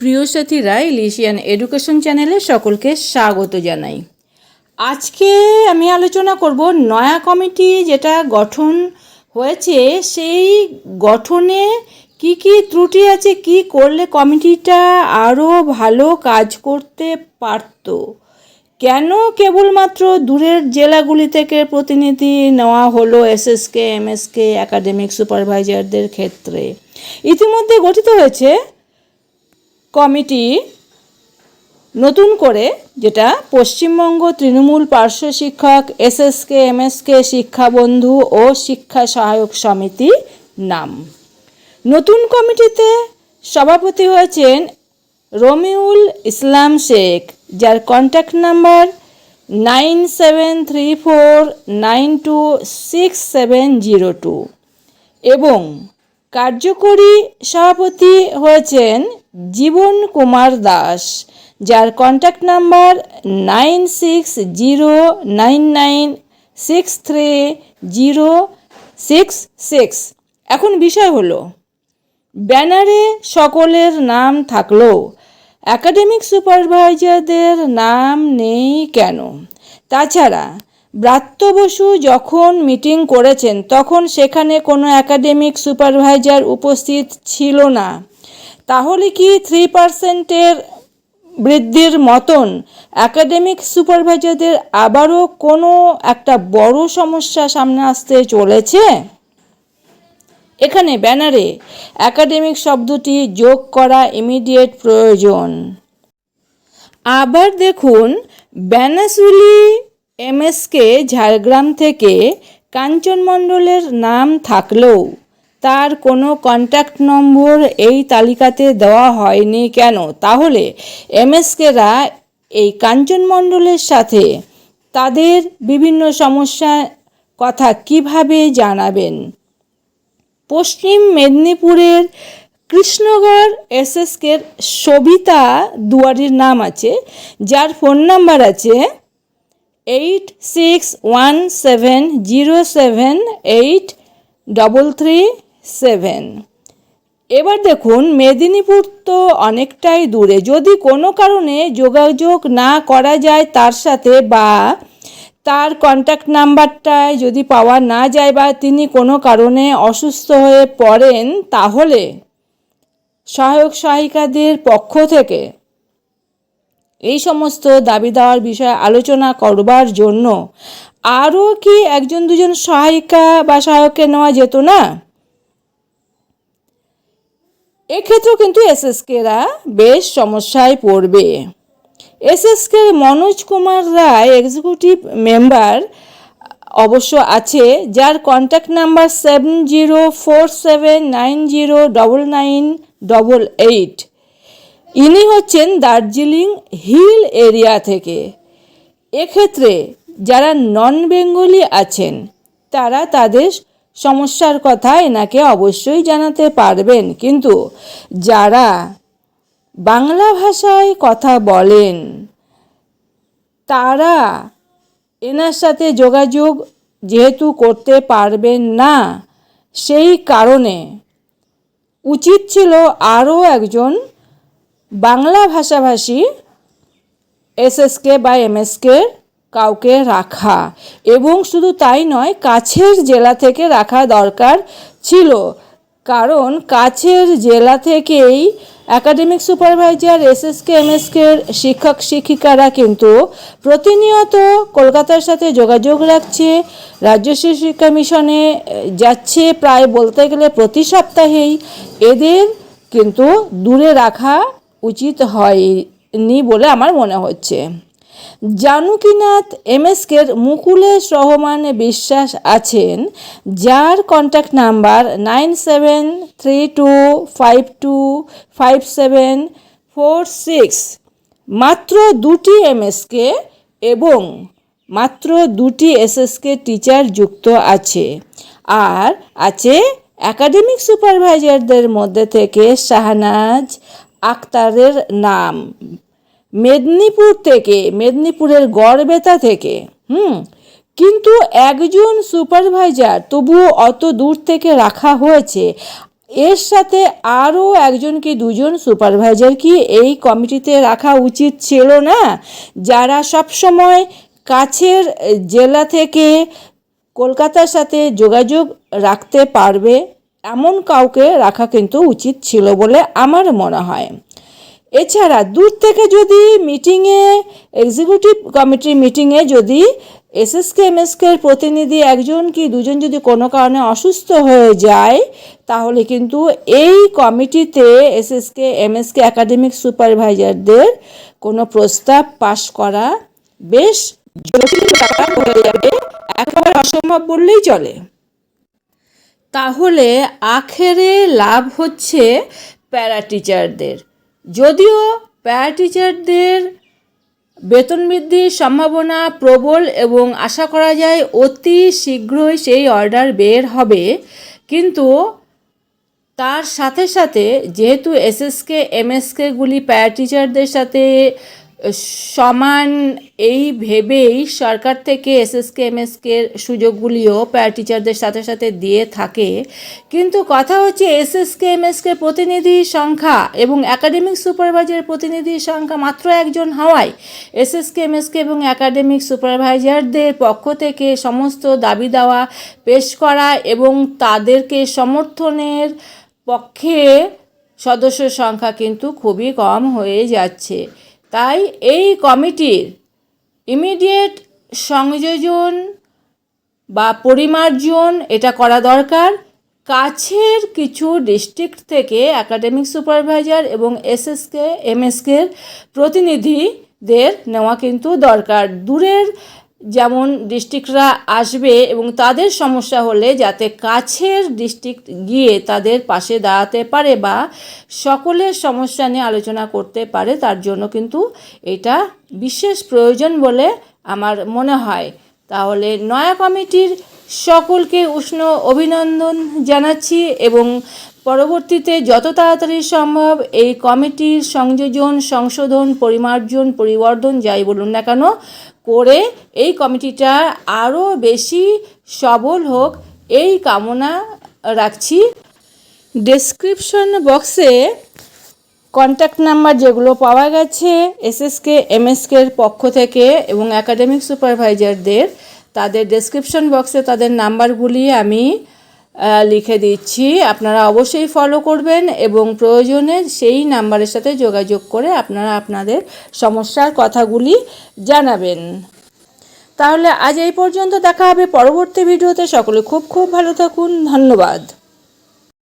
প্রিয় সাথীরা ইলিশিয়ান এডুকেশন চ্যানেলে সকলকে স্বাগত জানাই। আজকে আমি আলোচনা করব নয়া কমিটি যেটা গঠন হয়েছে, সেই গঠনে কি কি ত্রুটি আছে, কি করলে কমিটিটা আরও ভালো কাজ করতে পারত? কেন কেবলমাত্র দূরের জেলাগুলি থেকে প্রতিনিধি নেওয়া হলো এসএসকে, এমএসকে একাডেমিক সুপারভাইজারদের ক্ষেত্রে? ইতিমধ্যে গঠিত হয়েছে কমিটি নতুন করে যেটা পশ্চিমবঙ্গ তৃণমূল পার্শ্ব শিক্ষক, এসএসকে, এমএসকে, শিক্ষাবন্ধু ও শিক্ষা সহায়ক সমিতি নাম। নতুন কমিটিতে সভাপতি হয়েছেন রমিউল ইসলাম শেখ, যার contact number nine seven three four nine two six seven zero two এবং কার্যকরী সভাপতি হয়েছেন জীবন কুমার দাস, যার contact number nine six zero nine nine six three zero six six এখন বিষয় হলো, ব্যানারে সকলের নাম থাকলেও একাডেমিক সুপারভাইজারদের নাম নেই কেন? তাছাড়া, ব্রাত্য বসু যখন মিটিং করেছেন, তখন সেখানে কোনো একাডেমিক সুপারভাইজার উপস্থিত ছিল না। তাহলে কি থ্রি পার্সেন্টের বৃদ্ধির মতন একাডেমিক সুপারভাইজারদের আবারও কোনো একটা বড় সমস্যা সামনে আসতে চলেছে? এখানে ব্যানারে একাডেমিক শব্দটি যোগ করা ইমিডিয়েট প্রয়োজন। আবার দেখুন ব্যানাসুলি এমএসকে ঝাড়গ্রাম থেকে কাঞ্চন মণ্ডলের নাম থাকলেও তার কোনো কন্ট্যাক্ট নম্বর এই তালিকাতে দেওয়া হয়নি কেন? তাহলে এমএসকেরা এই কাঞ্চন মণ্ডলের সাথে তাদের বিভিন্ন সমস্যা কথা কীভাবে জানাবেন? পশ্চিম মেদিনীপুরের কৃষ্ণগড় এসএসকের সবিতা দুয়ারির নাম আছে, যার ফোন নাম্বার আছে eight six one seven zero seven eight double three seven. এবার দেখুন, মেদিনীপুর তো অনেকটাই দূরে। যদি কোনো কারণে যোগাযোগ না করা যায় তার সাথে বা তার কন্ট্যাক্ট নাম্বারটায় যদি পাওয়া না যায় বা তিনি কোনো কারণে অসুস্থ হয়ে পড়েন, তাহলে সহায়ক সহায়িকাদের পক্ষ থেকে এই সমস্ত দাবি দেওয়ার বিষয়ে আলোচনা করবার জন্য আরও কি একজন দুজন সহায়িকা বা সহায়ককে নেওয়া যেত না? এক্ষেত্রেও কিন্তু এসএসকেরা বেশ সমস্যায় পড়বে। SSK Manoj Kumar Roy executive member অবশ্য আছে, যার contact number seven zero four seven nine zero double nine double eight ইনি হচ্ছেন দার্জিলিং হিল এরিয়া থেকে। এক্ষেত্রে যারা নন বেঙ্গলি আছেন, তারা তাদের সমস্যার কথা এনাকে অবশ্যই জানাতে পারবেন। কিন্তু যারা বাংলা ভাষায় কথা বলেন, তারা এনার সাথে যোগাযোগ যেহেতু করতে পারবেন না, সেই কারণে উচিত ছিল আরও একজন বাংলা ভাষাভাষী এসএসকে বা এমএসকে কাউকে রাখা। এবং শুধু তাই নয়, কাছের জেলা থেকে রাখা দরকার ছিল। কারণ কাছের জেলা থেকেই একাডেমিক সুপারভাইজার, এসএসকে, এমএসকে শিক্ষক, শিক্ষিকারা কিন্তু প্রতিনিয়ত কলকাতার সাথে যোগাযোগ রাখছে। রাজ্য শিক্ষা মিশনে যাচ্ছে প্রায় বলতে গেলে প্রতি সপ্তাহেই। এদের কিন্তু দূরে রাখা উচিত হয়নি বলে আমার মনে হচ্ছে। জানুকিনাথ এম এমএসকের মুকুলেশ রহমান বিশ্বাস আছেন, যার contact number nine seven three two five two five seven four six মাত্র দুটি এম এমএসকে এবং মাত্র দুটি এসএসকে টিচার যুক্ত আছে। আর আছে একাডেমিক সুপারভাইজারদের মধ্যে থেকে শাহনাজ আক্তারের নাম। মেদিনীপুর থেকে, মেদিনীপুরের গড়বেতা থেকে, হুম? কিন্তু একজন সুপারভাইজার তবুও অত দূর থেকে রাখা হয়েছে। এর সাথে আরও একজন কি দুজন সুপারভাইজার কি এই কমিটিতে রাখা উচিত ছিল না? যারা সবসময় কাছের জেলা থেকে কলকাতার সাথে যোগাযোগ রাখতে পারবে, এমন কাউকে রাখা কিন্তু উচিত ছিল বলে আমার মনে হয়। এছাড়া দূর থেকে যদি মিটিংয়ে এক্সিকিউটিভ কমিটির মিটিংয়ে যদি এসএসকে এমএসকে প্রতিনিধি একজন কি দুজন যদি কোনো কারণে অসুস্থ হয়ে যায়, তাহলে কিন্তু এই কমিটিতে এসএসকে এমএসকে একাডেমিক সুপারভাইজারদের কোনো প্রস্তাব পাশ করা বেশ জটিল ব্যাপার হয়ে যাবে। একেবারে অসম্ভব বললেই চলে। তাহলে আখেরে লাভ হচ্ছে প্যারা টিচারদের যদিও প্যারা টিচারদের বেতন বৃদ্ধির সম্ভাবনা প্রবল এবং আশা করা যায় অতি শীঘ্রই সেই অর্ডার বের হবে, কিন্তু তার সাথে সাথে যেহেতু এসএসকে, এমএসকেগুলি প্যারা টিচারদের সাথে সমান এই ভেবেই সরকার থেকে এসএসকে এমএসকের সুযোগগুলিও প্যারা টিচারদের সাথে সাথে দিয়ে থাকে। কিন্তু কথা হচ্ছে এসএসকে, এমএসকে প্রতিনিধির সংখ্যা এবং একাডেমিক সুপারভাইজার প্রতিনিধির সংখ্যা মাত্র একজন হওয়ায় এসএসকে, এমএসকে এবং একাডেমিক সুপারভাইজারদের পক্ষ থেকে সমস্ত দাবি দাওয়া পেশ করা এবং তাদেরকে সমর্থনের পক্ষে সদস্য সংখ্যা কিন্তু খুবই কম হয়ে যাচ্ছে। তাই এই কমিটির ইমিডিয়েট সংযোজন বা পরিমার্জন এটা করা দরকার। কাছের কিছু ডিস্ট্রিক্ট থেকে একাডেমিক সুপারভাইজার এবং এসএসকে এমএসকের প্রতিনিধিদের নেওয়া কিন্তু দরকার। দূরের যেমন ডিস্ট্রিক্টরা আসবে এবং তাদের সমস্যা হলে যাতে কাছের ডিস্ট্রিক্ট গিয়ে তাদের পাশে দাঁড়াতে পারে বা সকলের সমস্যা নিয়ে আলোচনা করতে পারে, তার জন্য কিন্তু এটা বিশেষ প্রয়োজন বলে আমার মনে হয়। তাহলে নয়া কমিটির সকলকে উষ্ণ অভিনন্দন জানাচ্ছি এবং পরবর্তীতে যত তাড়াতাড়ি সম্ভব এই কমিটির সংযোজন, সংশোধন, পরিমার্জন পরিবর্ধন যাই বলুন না কেন করে এই কমিটিটা আরও বেশি সবল হোক এই কামনা রাখছি। ডেসক্রিপশন বক্সে কন্ট্যাক্ট নাম্বার যেগুলো পাওয়া গেছে এসএসকে এমএসকের পক্ষ থেকে এবং একাডেমিক সুপারভাইজারদের তাদের ডেসক্রিপশন বক্সে তাদের নাম্বারগুলি আমি লিখে দিচ্ছি। আপনারা অবশ্যই ফলো করবেন এবং প্রয়োজনে সেই নাম্বারের সাথে যোগাযোগ করে আপনারা আপনাদের সমস্যার কথাগুলি জানাবেন। তাহলে আজ এই পর্যন্ত দেখা হবে পরবর্তী ভিডিওতে। সকলে খুব খুব ভালো থাকুন। ধন্যবাদ।